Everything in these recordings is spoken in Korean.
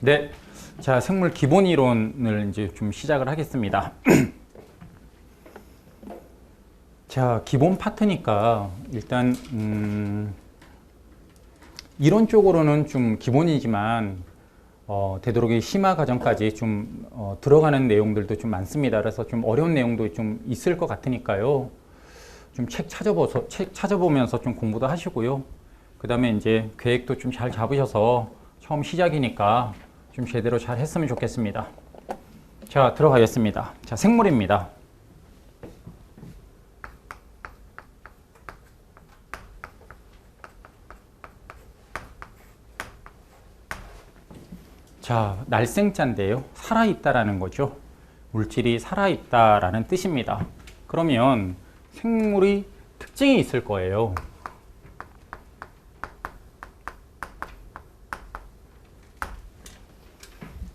네. 자, 생물 기본 이론을 이제 좀 시작을 하겠습니다. 자, 기본 파트니까 일단 음, 이론적으로는 좀 기본이지만 어, 되도록이 심화 과정까지 좀 어, 들어가는 내용들도 좀 많습니다. 그래서 좀 어려운 내용도 좀 있을 것 같으니까요. 좀 책 찾아보서 책 찾아보면서 좀 공부도 하시고요. 그 다음에 이제 계획도 좀 잘 잡으셔서 처음 시작이니까 좀 제대로 잘 했으면 좋겠습니다. 자, 들어가겠습니다. 자, 생물입니다. 자, 날생자인데요. 살아있다라는 거죠. 물질이 살아있다라는 뜻입니다. 그러면 생물이 특징이 있을 거예요.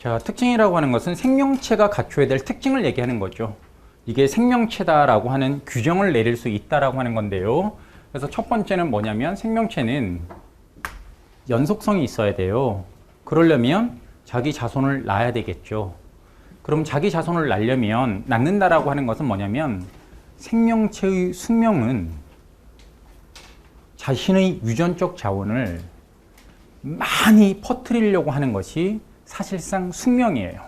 자, 특징이라고 하는 것은 생명체가 갖춰야 될 특징을 얘기하는 거죠. 이게 생명체다라고 하는 규정을 내릴 수 있다라고 하는 건데요. 그래서 첫 번째는 뭐냐면 생명체는 연속성이 있어야 돼요. 그러려면 자기 자손을 낳아야 되겠죠. 그럼 자기 자손을 낳으려면 낳는다라고 하는 것은 뭐냐면 생명체의 숙명은 자신의 유전적 자원을 많이 퍼뜨리려고 하는 것이 사실상 숙명이에요.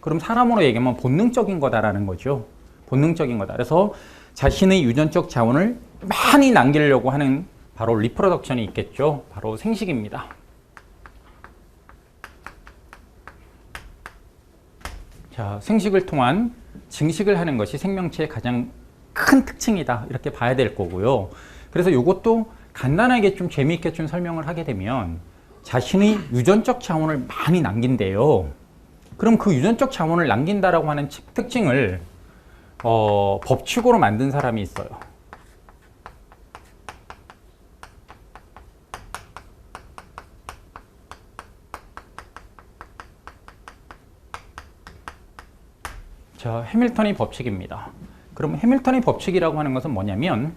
그럼 사람으로 얘기하면 본능적인 거다라는 거죠. 본능적인 거다. 그래서 자신의 유전적 자원을 많이 남기려고 하는 바로 리프로덕션이 있겠죠. 바로 생식입니다. 자, 생식을 통한 증식을 하는 것이 생명체의 가장 큰 특징이다. 이렇게 봐야 될 거고요. 그래서 이것도 간단하게 좀 재미있게 좀 설명을 하게 되면 자신의 유전적 자원을 많이 남긴대요. 그럼 그 유전적 자원을 남긴다라고 하는 특징을 어, 법칙으로 만든 사람이 있어요. 자, 해밀턴의 법칙입니다. 그럼 해밀턴의 법칙이라고 하는 것은 뭐냐면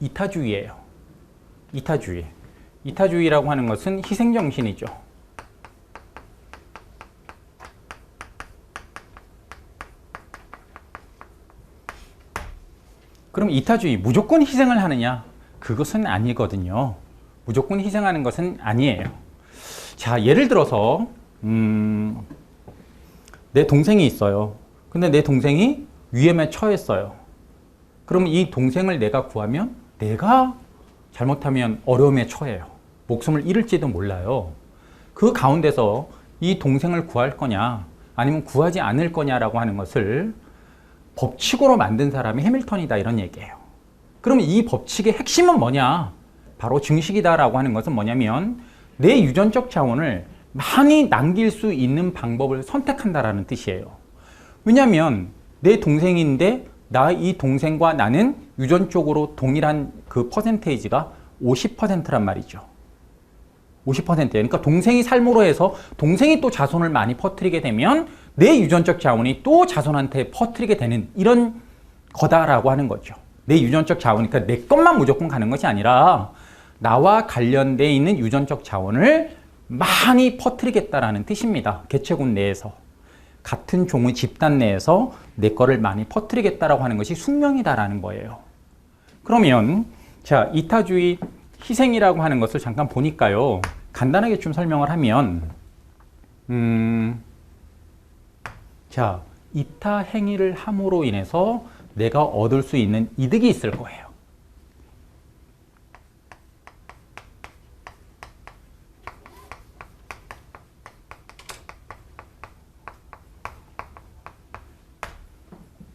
이타주의예요. 이타주의. 이타주의라고 하는 것은 희생정신이죠. 그럼 이타주의 무조건 희생을 하느냐? 그것은 아니거든요. 무조건 희생하는 것은 아니에요. 자, 예를 들어서 음, 내 동생이 있어요. 근데 내 동생이 위험에 처했어요. 그럼 이 동생을 내가 구하면 내가 잘못하면 어려움에 처해요. 목숨을 잃을지도 몰라요. 그 가운데서 이 동생을 구할 거냐, 아니면 구하지 않을 거냐라고 하는 것을 법칙으로 만든 사람이 해밀턴이다 이런 얘기예요. 그럼 이 법칙의 핵심은 뭐냐? 바로 증식이다라고 하는 것은 뭐냐면 내 유전적 자원을 많이 남길 수 있는 방법을 선택한다라는 뜻이에요. 왜냐하면 내 동생인데 나 이 동생과 나는 유전적으로 동일한 그 퍼센테이지가 50%란 말이죠. 50%예요. 그러니까 동생이 삶으로 해서 동생이 또 자손을 많이 퍼뜨리게 되면 내 유전적 자원이 또 자손한테 퍼뜨리게 되는 이런 거다라고 하는 거죠. 내 유전적 자원, 그러니까 내 것만 무조건 가는 것이 아니라 나와 관련돼 있는 유전적 자원을 많이 퍼뜨리겠다라는 뜻입니다. 개체군 내에서. 같은 종의 집단 내에서 내 거를 많이 퍼뜨리겠다라고 하는 것이 숙명이다라는 거예요. 그러면 자 이타주의 희생이라고 하는 것을 잠깐 보니까요. 간단하게 좀 설명을 하면 음, 자 이타 행위를 함으로 인해서 내가 얻을 수 있는 이득이 있을 거예요.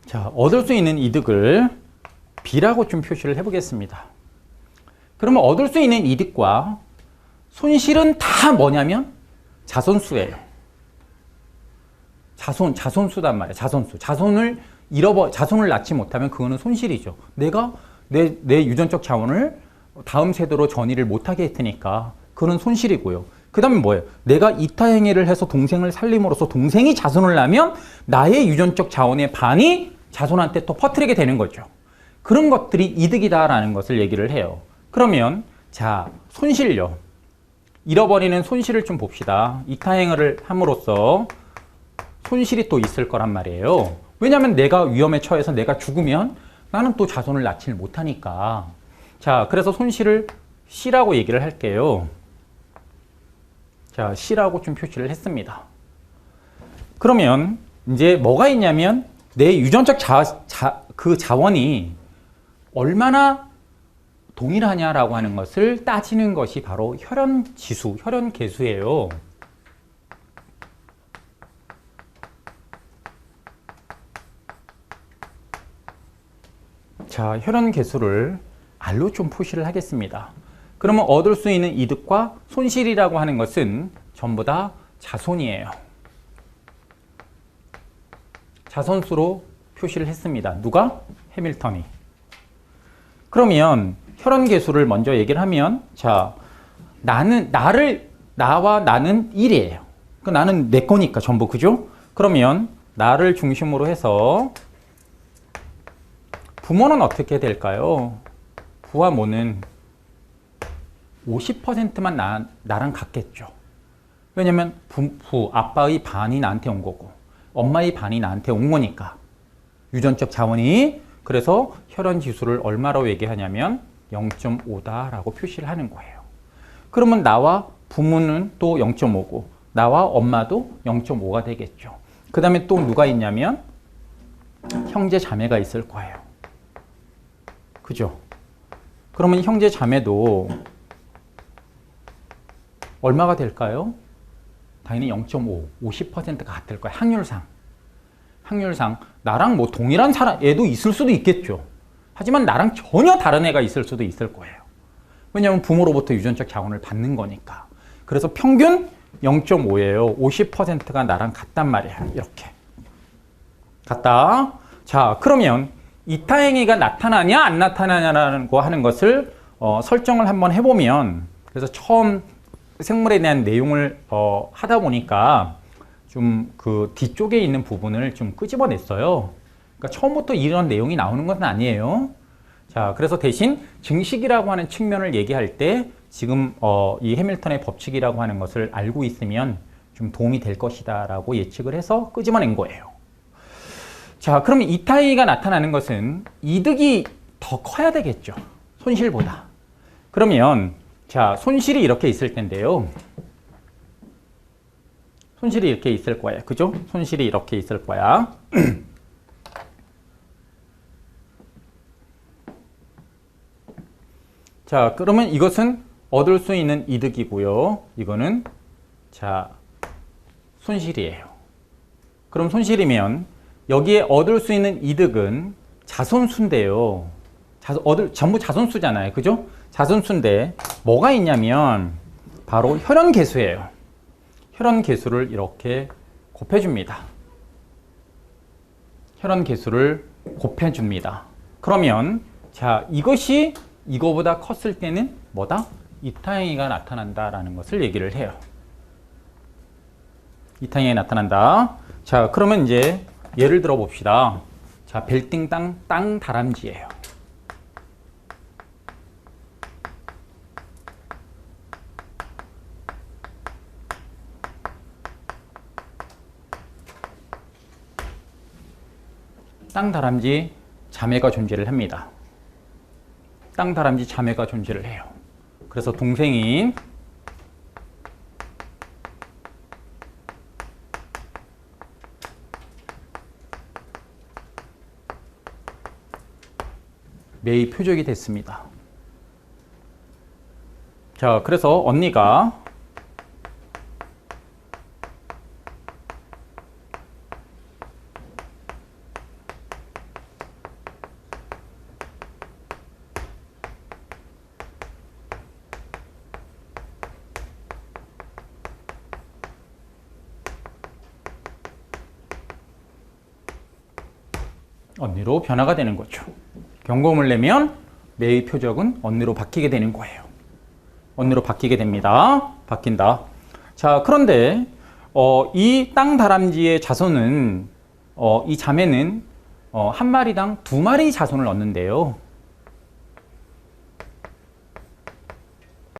자, 얻을 수 있는 이득을 B라고 좀 표시를 해보겠습니다. 그러면 얻을 수 있는 이득과 손실은 다 뭐냐면 자손수예요. 자손, 자손수단 말이에요. 자손수. 자손을 잃어버, 자손을 낳지 못하면 그거는 손실이죠. 내가 내, 내 유전적 자원을 다음 세대로 전이를 못하게 했으니까 그건 손실이고요. 그 다음에 뭐예요? 내가 이타 행위를 해서 동생을 살림으로써 동생이 자손을 낳으면 나의 유전적 자원의 반이 자손한테 또 퍼뜨리게 되는 거죠. 그런 것들이 이득이다라는 것을 얘기를 해요. 그러면 자 손실요. 잃어버리는 손실을 좀 봅시다. 이타행을 함으로써 손실이 또 있을 거란 말이에요. 왜냐하면 내가 위험에 처해서 내가 죽으면 나는 또 자손을 낳지를 못하니까. 자, 그래서 손실을 C라고 얘기를 할게요. 자, C라고 좀 표시를 했습니다. 그러면 이제 뭐가 있냐면 내 유전적 자, 자, 그 자원이 얼마나 동일하냐라고 하는 것을 따지는 것이 바로 혈연 지수, 혈연 계수예요. 자, 혈연 계수를 R로 좀 표시를 하겠습니다. 그러면 얻을 수 있는 이득과 손실이라고 하는 것은 전부 다 자손이에요. 자손수로 표시를 했습니다. 누가? 해밀턴이. 그러면 혈연 계수를 먼저 얘기를 하면 자, 나는 나를 나와 나는 1이에요. 그 나는 내 거니까 전부 그죠? 그러면 나를 중심으로 해서 부모는 어떻게 될까요? 부와 모는 50%만 나, 나랑 같겠죠. 왜냐면 부, 부, 아빠의 반이 나한테 온 거고 엄마의 반이 나한테 온 거니까 유전적 자원이 그래서 혈연 지수를 얼마로 얘기하냐면 0.5다라고 표시를 하는 거예요. 그러면 나와 부모는 또 0.5고 나와 엄마도 0.5가 되겠죠. 그 다음에 또 누가 있냐면 형제 자매가 있을 거예요. 그죠? 그러면 형제 자매도 얼마가 될까요? 당연히 0.5, 50%가 같을 거예요. 확률상. 확률상 나랑 뭐 동일한 사람 애도 있을 수도 있겠죠. 하지만 나랑 전혀 다른 애가 있을 수도 있을 거예요. 왜냐하면 부모로부터 유전적 자원을 받는 거니까. 그래서 평균 0.5예요. 50%가 나랑 같단 말이야. 이렇게. 같다. 자, 그러면 이타행위가 나타나냐 안 나타나냐라는 거 하는 것을 어, 설정을 한번 해보면 그래서 처음 생물에 대한 내용을 어, 하다 보니까 좀 그 뒤쪽에 있는 부분을 좀 끄집어냈어요. 그러니까 처음부터 이런 내용이 나오는 것은 아니에요. 자, 그래서 대신 증식이라고 하는 측면을 얘기할 때 지금 어, 이 해밀턴의 법칙이라고 하는 것을 알고 있으면 좀 도움이 될 것이다 라고 예측을 해서 끄집어낸 거예요. 자, 그러면 이타이가 나타나는 것은 이득이 더 커야 되겠죠. 손실보다. 그러면 자, 손실이 이렇게 있을 텐데요. 손실이 이렇게 있을 거야. 그죠? 손실이 이렇게 있을 거야. 자, 그러면 이것은 얻을 수 있는 이득이고요. 이거는 자, 손실이에요. 그럼 손실이면 여기에 얻을 수 있는 이득은 자손수인데요. 자, 얻을 전부 자손수잖아요. 그죠? 자손수인데 뭐가 있냐면 바로 혈연 개수예요. 혈연 개수를 이렇게 곱해줍니다. 혈연 개수를 곱해줍니다. 그러면 자 이것이 이거보다 컸을 때는 뭐다? 이타행위가 나타난다라는 것을 얘기를 해요. 이타행위 나타난다. 자 그러면 이제 예를 들어 봅시다. 자 벨딩 땅, 땅 다람쥐예요. 땅 다람쥐 자매가 존재를 합니다. 땅 다람쥐 자매가 존재를 해요. 그래서 동생인 매의 표적이 됐습니다. 자, 그래서 언니가 언니로 변화가 되는 거죠. 경고음을 내면 매의 표적은 언니로 바뀌게 되는 거예요. 언니로 바뀌게 됩니다. 바뀐다. 자, 그런데 어, 이 땅 다람쥐의 자손은 어, 이 자매는 어, 한 마리당 두 마리 자손을 얻는데요.